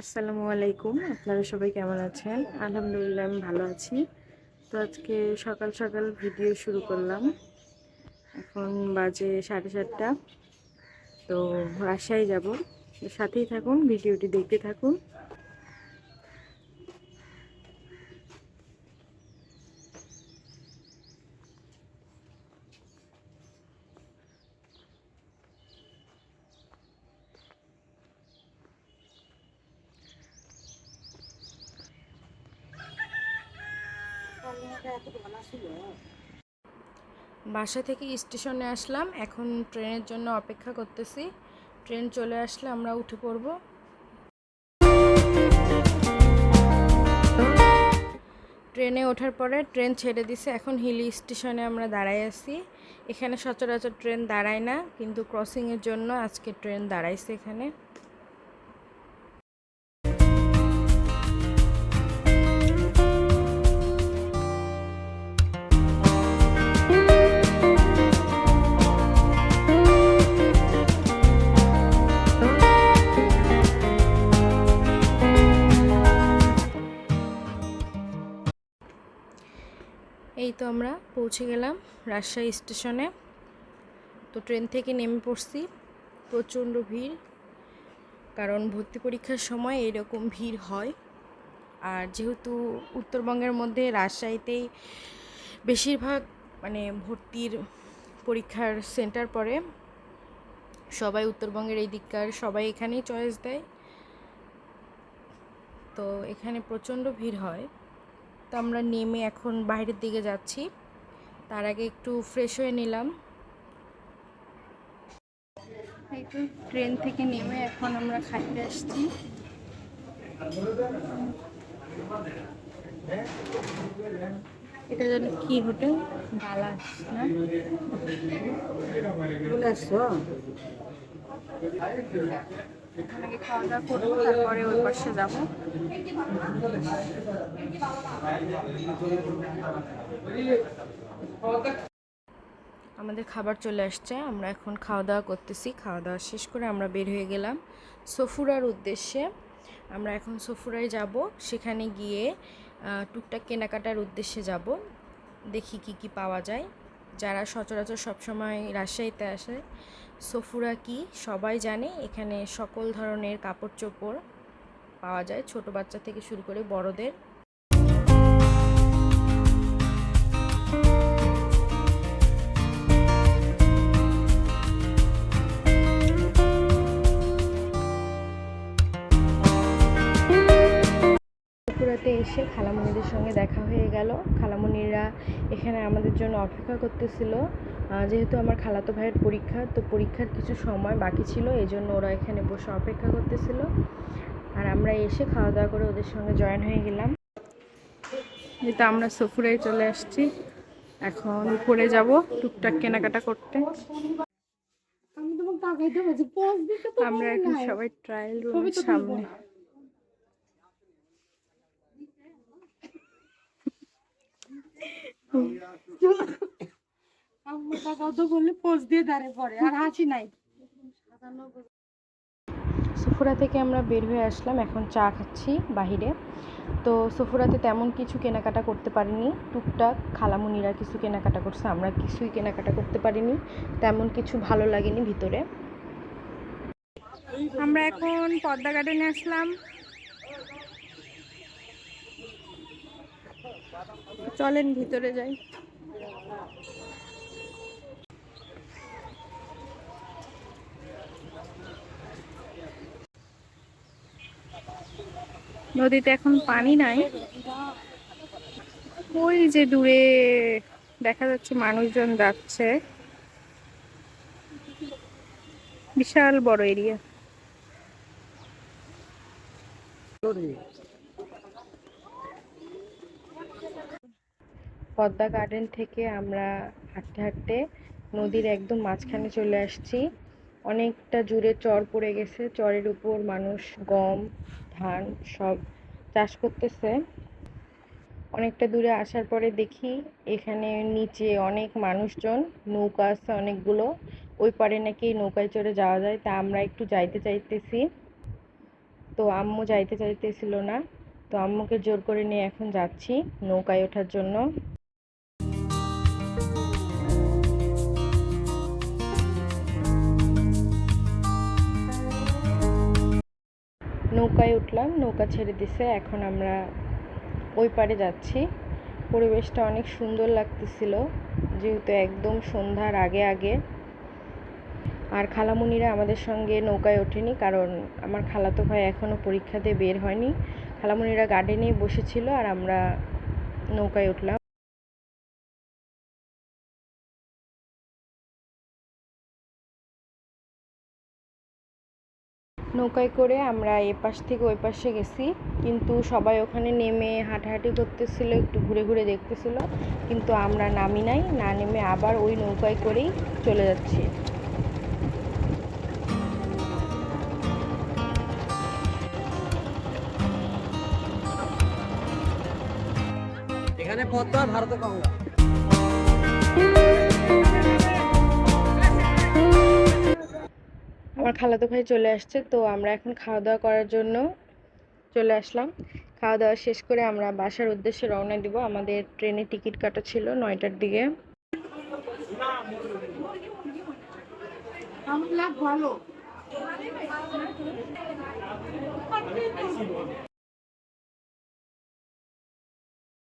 আসসালামু আলাইকুম। আপনারা সবাই কেমন আছেন? আলহামদুলিল্লাহ, আমি ভালো আছি। তো আজকে সকাল সকাল ভিডিও শুরু করলাম। এখন বাজে সাড়ে সাতটা। তো রাজশাহী যাব। সাথেই থাকুন, ভিডিওটি দেখতে থাকুন। বাসা থেকে স্টেশনে আসলাম, এখন ট্রেনের জন্য অপেক্ষা করতেছি। ট্রেন চলে আসলে আমরা উঠে পড়ব। ট্রেনে ওঠার পরে ট্রেন ছেড়ে দিছে, এখন হিলি স্টেশনে আমরা দাঁড়াই আছি। এখানে সচরাচর ট্রেন দাঁড়ায় না, কিন্তু ক্রসিংয়ের জন্য আজকে ট্রেন দাঁড়াইছে এখানে। এই তো আমরা পৌঁছে গেলাম রাজশাহী স্টেশনে। তো ট্রেন থেকে নেমে পড়ছি। প্রচণ্ড ভিড়, কারণ ভর্তি পরীক্ষার সময় এরকম ভিড় হয়। আর যেহেতু উত্তরবঙ্গের মধ্যে রাজশাহীতেই বেশিরভাগ মানে ভর্তির পরীক্ষার সেন্টার পড়ে, সবাই উত্তরবঙ্গের এই দিককার, সবাই এখানেই চয়েস দেয়। তো এখানে প্রচণ্ড ভিড় হয়। তো আমরা নেমে এখন বাইরের দিকে যাচ্ছি। তার আগে একটু ফ্রেশ হয়ে নিলাম। এই তো ট্রেন থেকে নেমে এখন আমরা খাইতে আসছি। এটা যেন কি হোটেল? ডালাস না? আগে খাওয়া দাওয়া করব, তারপরে ওই পাশে যাব। আমাদের খাবার চলে আসছে, আমরা এখন খাওয়া দাওয়া করতেছি। খাওয়া দাওয়া শেষ করে আমরা বের হয়ে গেলাম সফুরার উদ্দেশ্যে। আমরা এখন সফুরায় যাব, সেখানে গিয়ে টুকটাক কেনাকাটার উদ্দেশ্যে যাব। দেখি কি কি পাওয়া যায়। যারা সচরাচর সবসময় রাজশাহীতে আসে সফুরা কি? সবাই জানে এখানে সকল ধরনের কাপড় চোপড় পাওয়া যায়। ছোট বাচ্চা থেকে শুরু করে বড়দের। এসে খালামণিদের সঙ্গে দেখা হয়ে গেল। খালামণিরা এখানে আমাদের জন্য অপেক্ষা করতেছিল। যেহেতু আমার খালাতো ভাইয়ের পরীক্ষা তো পরীক্ষার কিছু সময় বাকি ছিল এই জন্য ওরা এখানে বসে অপেক্ষা করতেছিল। আর আমরা এসে খাওয়া দাওয়া করে ওদের সঙ্গে জয়েন হয়ে গেলাম। যেহেতু আমরা সফুরায় চলে আসছি। এখন উপরে যাব টুকটাক কেনাকাটা করতে। আমরা এখন সবাই ট্রায়াল রুমের সামনে। সফুরা থেকে আমরা বের হয়ে আসলাম, এখন চা খাচ্ছি বাহিরে। তো সফুরাতে তেমন কিছু কেনাকাটা করতে পারিনি, টুকটাক খালামুনিরা কিছু কেনাকাটা করছে, আমরা কিছুই কেনাকাটা করতে পারিনি, তেমন কিছু ভালো লাগেনি ভিতরে। আমরা এখন পদ্মা গার্ডেনে আসলাম। চলেন ভিতরে যাই। নদীতে এখন পানি নাই। ওই যে দূরে দেখা যাচ্ছে মানুষজন যাচ্ছে। বিশাল বড় এরিয়া। পদ্মা গার্ডেন থেকে আমরা হাঁটতে হাঁটতে নদীর একদম মাঝখানে চলে আসছি। অনেকটা জুড়ে চর পড়ে গেছে। চরের উপর মানুষ, গম, ধান সব চাষ করতেছে। অনেকটা দূরে আসার পরে দেখি এখানে নিচে অনেক মানুষজন, নৌকা আছে অনেকগুলো। ওই পারে নাকি নৌকায় চড়ে যাওয়া যায়, তা আমরা একটু যাইতে চাইতেছি। তো আম্মু যাইতে চাইতেছিল না। তো আম্মুকে জোর করে নিয়ে এখন যাচ্ছি নৌকায় ওঠার জন্য। নৌকায় উঠলাম, নৌকা ছেড়ে দিছে, এখন আমরা ওই পারে যাচ্ছি। পরিবেশটা অনেক সুন্দর লাগতেছিল, যেহেতু একদম সন্ধ্যার আগে আগে। আর খালামুনিরা আমাদের সঙ্গে নৌকায় ওঠেনি, কারণ আমার খালাতো ভাই এখনও পরীক্ষা দিয়ে বের হয়নি। খালামুনিরা গার্ডেনেই বসেছিল আর আমরা নৌকায় উঠলাম। নৌকায় করে আমরা এ পাশ থেকে ওই পাশে গেছি। কিন্তু সবাই ওখানে নেমে হাঁটাহাঁটি করতেছিল, একটু ঘুরে ঘুরে দেখতেছিল। কিন্তু আমরা নামি নাই, না নেমে আবার ওই নৌকায় করেই চলে যাচ্ছি। এখানে পদ্মা, ভারতে গঙ্গা। আমার খালাতো ভাই চলে আসছে, তো আমরা এখন খাওয়া দাওয়া করার জন্য চলে আসলাম। খাওয়া দাওয়া শেষ করে আমরা বাসার উদ্দেশ্যে রওনা দিব। আমাদের ট্রেনের টিকিট কাটা ছিল নয়টার দিকে। ভালো।